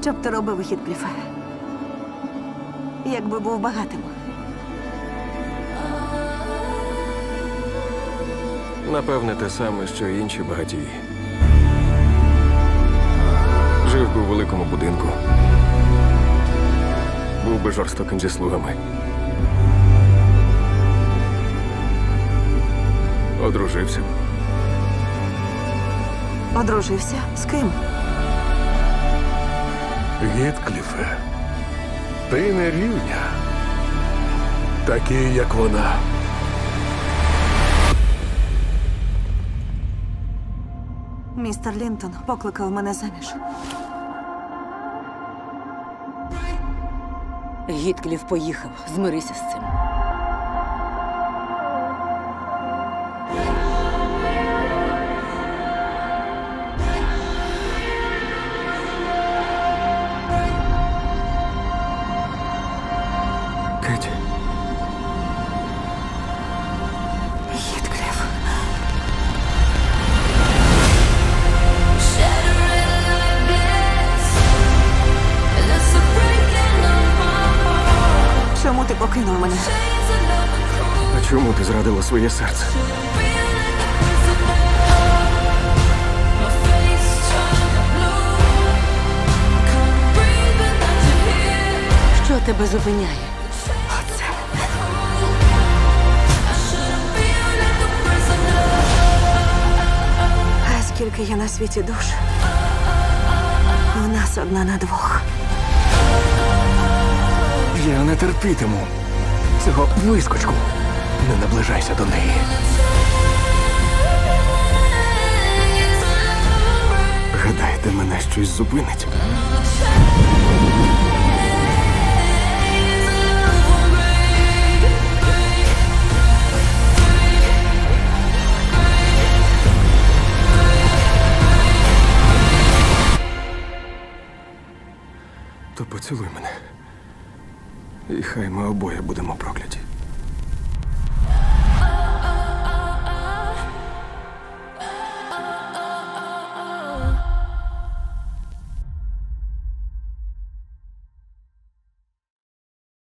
Що б ти робив, Хіткліфе? Якби був багатим. Напевне, те саме, що й інші багатії. Жив би у великому будинку. Був би жорстоким зі слугами. Одружився. Одружився з ким? Гіткліфе, ти не рівня. Такий, як вона. Містер Лінтон покликав мене заміж. Гіткліф поїхав. Змирися з цим. Покинув мене? а чому ти зрадила своє серце? Що тебе зупиняє? Оце. А скільки є на світі душ? У нас одна на двох. Не терпітиму цього вискочку. Не наближайся до неї. Гадаєте, мене щось зупинить? То поцілуй мене. І хай ми обоє будемо прокляті.